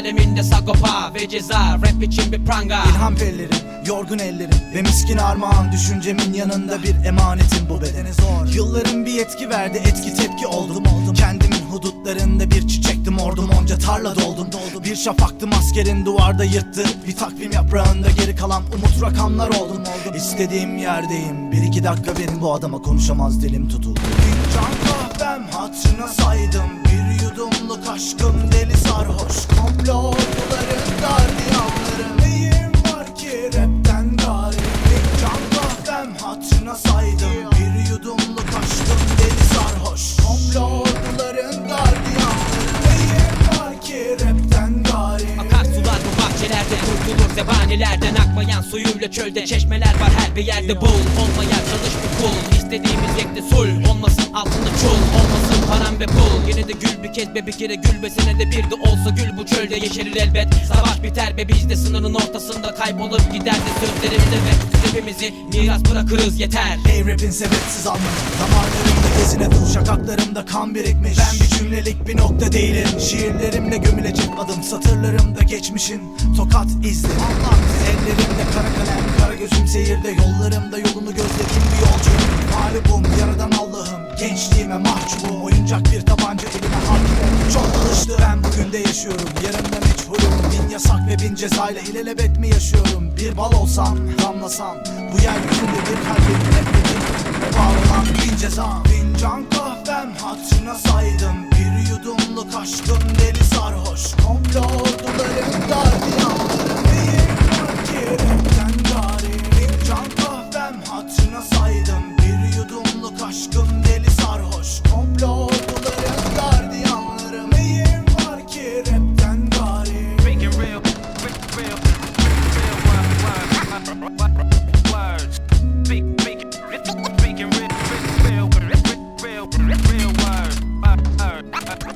aleminde sagopa ve ceza. Rap için bir pranga. İlham pellerim, yorgun ellerim Ve miskin armağan düşüncemin yanında bir emanetim bu bedene zor. Yılların bir yetki verdi etki tepki oldum. Oldum Kendimin hudutlarında bir çiçektim ordum onca tarla doldum. Doldu Bir şafaktım askerin duvarda yırttı. Bir takvim yaprağında geri kalan umut rakamlar oldum. Oldum İstediğim yerdeyim bir iki dakika verin bu adama konuşamaz dilim tutuldu. Fincan kahvem hatırına saydım Yudumluk aşkım deli sarhoş. Komplo orduların gardiyanları. Neyim var ki rapten gari? Fincan kahvem hatırına saydım. Bir yudumluk aşkım deli sarhoş. Komplo orduların gardiyanları. Neyim var ki rapten gari? Akarsular bu bahçelerde kurtulur zebanilerden Akmayan suyuyla çölde. Çeşmeler var her bir yerde bul Olmaya çalış bir kul İstediğimiz yekte sul. Olmasın altında çul Olmasın param ve pul. Yine de gül bir kez be bir kere gül be senede bir de olsa gül bu çölde yeşerir elbet. Savaş biter be biz de sınırın ortasında kaybolup gider de sözlerimde ve hepimizi miras bırakırız yeter. Hey rapin sebepsiz anlamı Damarlarımda gezine dur şakaklarımda kan birikmiş. Ben bir cümlelik bir nokta değilim Şiirlerimle gömülecek adım. Satırlarımda geçmişin tokat izli ellerimde kara kalem Kara gözüm seyirde yollarımda yolunu gözlediğim bir yolcuyum Mağlubum yaradan Allah'ım. Gençliğime mahcubum Oyuncak bir tabanca elime hakim Çok alıştı. Ben bugün de yaşıyorum. Yarın da meçhulüm. Bin yasak ve bin cezayla ilelebet mi yaşıyorum? Bir bal olsam damlasam Bu yeryüzünde bir kalbim nefretim Ve bağlanan bin ceza. Fincan kahvem hatırına saydım. Bir yudumluk aşkım deli sarhoş. Komplo orduların gardiyanları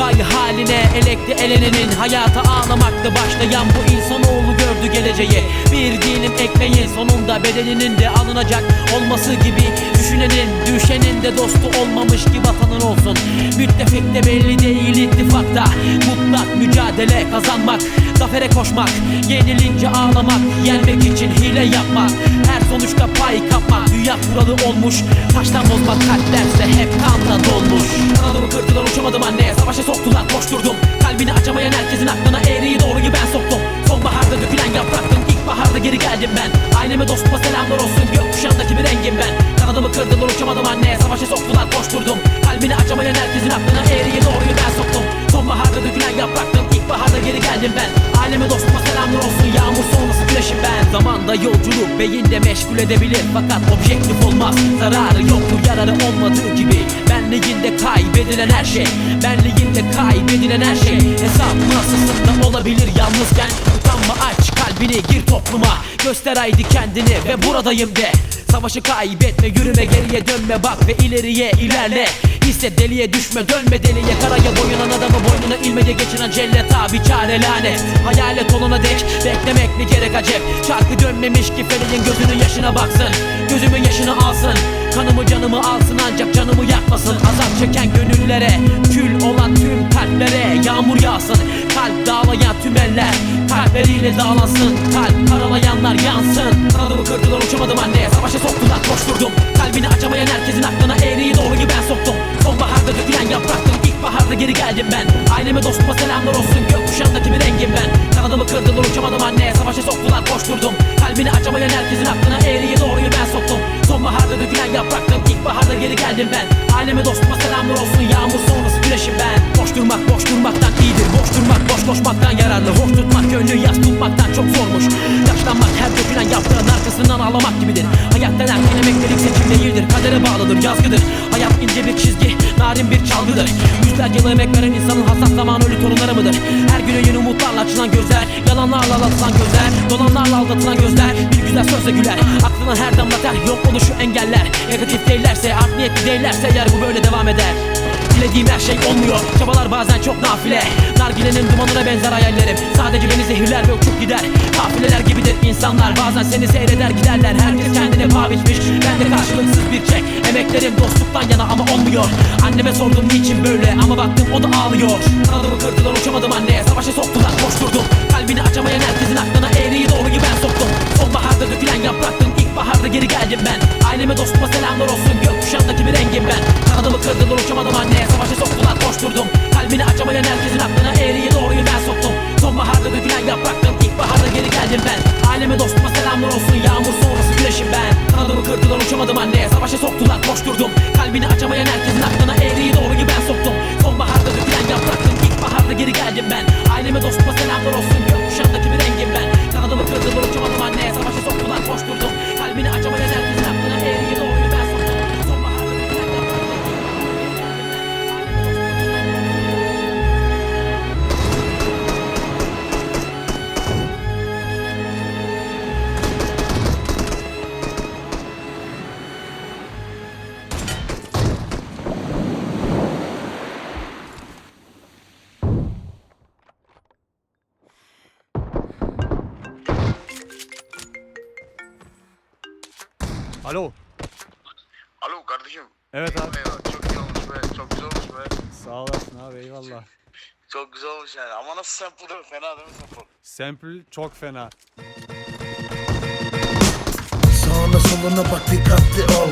Vay haline elekte elenenin Hayata ağlamakta başlayan bu insanoğlu gördü geleceği. Bir dilim ekmeğin sonunda bedeninin de alınacak olması gibi Düşünenin düşenin de dostu olmamış ki vatanın olsun. Müttefik de belli değil ittifakta Mutlak mücadele kazanmak Zafere koşmak Yenilince ağlamak Yenmek için hile yapmak. Her sonuçta pay kapmak Dünya kuralı olmuş. Taştan bozmak kalplerse hep kanla dolmuş. Kanadımı kırdılar uçamadım anneye Savaşa soktular koşturdum Kalbini açamayan herkesin aklına eğriyi doğruyu ben soktum. Sonbaharda dökülen yapraktım İlkbaharda geri geldim ben. Aileme dostuma selamlar olsun Gökkuşağındaki bir rengim ben. Kanadımı kırdılar uçamadım anneye Savaşa soktular koşturdum Kalbini açamayan herkesin aklına eğriyi doğruyu ben soktum. Sonbaharda dökülen yapraktım İlkbaharda geri geldim ben. Aileme dostuma selamlar olsun Yağmur sonrası güneşim ben. Zamanda yolculuk beyinde meşgul edebilir Fakat objektif olmaz. Zararı yoktur yararı olmadığı gibi Benliğinde kaybedilen her şey. Benliğinde kaybedilen her şey. Hesap masasında olabilir yalnızken. Utanma aç kalbini gir topluma. Göster haydi kendini ve buradayım de. Savaşı kaybetme yürüme geriye dönme bak ve ileriye ilerle Hisset deliye düşme dönme deliye. Karaya boyunan adamı boynuna ilmece geçinen cellet abi çare lanet. Hayalet olana dek beklemek ne gerek acep? Çarkı dönmemiş ki feleğin gözünün yaşına baksın. Gözümün yaşını alsın. Kanımı canımı alsın ancak canımı yakmasın. Azap çeken gönüllere Kül olan tüm kalplere Yağmur yağsın. Kalp dağlayan tüm eller Kalpleriyle dağlansın. Kalp karalayanlar eğriyi doğruyu ben soktum. Sonbaharda dökülen yapraktım İlkbaharda geri geldim ben. Aileme dostuma selamlar olsun. Yağmur sonrası güneşim ben. Boş durmak boş durmaktan iyidir. Boş durmak boş koşmaktan yararlı. Hoş tutmak gönlü yaz tutmaktan çok zormuş. Yaşlanmak her dökülen yaprağın arkasından ağlamak gibidir. Hayattan erken emeklilik seçim değildir. Kadere bağlıdır yazgıdır. Hayat ince bir çizgi narin bir çalgıdır. Yüzlerce yıl emek veren insanın hassas zamanı ölü torunları mıdır? Her güne yeni umutlarla açılan gözler Yalanlarla aldatılan gözler Dolanlarla aldatılan gözler Bir güzel sözle güler Aklına her damla ter yok oluşu engeller. Negatif değillerse art niyetli değillerse Yer bu böyle devam eder. Dilediğim her şey olmuyor. Çabalar bazen çok nafile. Nargilenin dumanına benzer hayallerim. Sadece beni zehirler ve uçup gider. Kafileler gibidir insanlar. Bazen seni seyreder giderler. Herkes kendine paha biçmiş. Ben de karşılıksız bir çek. Emeklerim dostluktan yana ama olmuyor. Anneme sordum niçin böyle? Ama baktım o da ağlıyor. Kanadımı kırdılar uçamadım anneye. Savaşa soktular koşturdum. Kalbini açamayan herkesin aklına eğriyi doğruyu ben soktum. Sonbaharda dökülen İlkbaharda geri geldim ben. Aileme dostuma selamlar olsun. Gökkuşağındaki bir rengim ben. Kanadımı kırdılar uçamadım anneye. Savaşa soktular koşturdum. Kalbini açamayan herkesin aklına eğriyi doğruyu ben soktum. Sonbaharda dökülen yapraktım İlkbaharda geri geldim ben. Aileme dostuma selamlar olsun. Yağmur sonrası güneşim ben. Kanadımı kırdılar uçamadım anneye. Savaşa soktular koşturdum. Kalbini açamayan herkesin aklına eğriyi doğruyu ben soktum. Sonbaharda dökülen yapraktım İlkbaharda geri geldim ben. Aileme dostuma selamlar olsun Alo. Alo kardeşim. Evet abi. Eyvallah, Çok güzel olmuş be. Çok güzel olmuş be. Sağ olasın abi eyvallah. Çok güzel olmuş yani. Ama nasıl sample değil mi? Fena değil mi sample? Sample çok fena. Sağına soluna bak dikkatli ol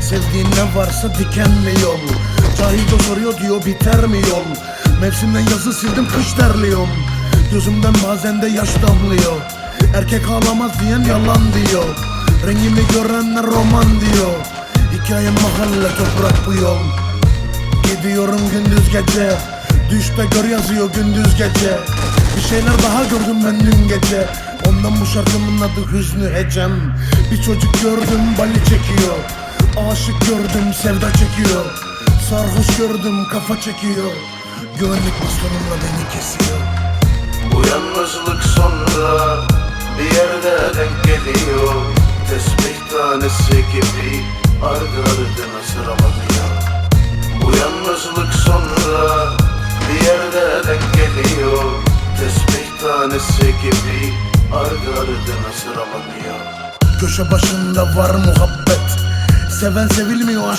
Sevdiğin ne varsa dikenli yol Cahil de soruyor diyor biter mi yol Mevsimden yazı sildim kış terliyorum Gözümden bazen de yaş damlıyor Erkek ağlamaz diyen yalan diyor Rengimi görenler roman diyor. Hikayem mahalle toprak bu yol. Gidiyorum gündüz gece. Düşte gör yazıyor gündüz gece. Bir şeyler daha gördüm ben dün gece. Ondan bu şarkımın adı Hüznü Hecem Bir çocuk gördüm bali çekiyor. Aşık gördüm sevda çekiyor. Sarhoş gördüm kafa çekiyor. Güvenlik bastonumla beni kesiyor. Bu yalnızlık sonra bir yerde denk geliyor Tesbih tanesi gibi ardı ardına sıralanıyor Bu yalnızlık sonra bir yerde denk geliyor. Tesbih tanesi gibi ardı ardına sıralanıyor Köşe başında var muhabbet. Seven sevilmiyor aşk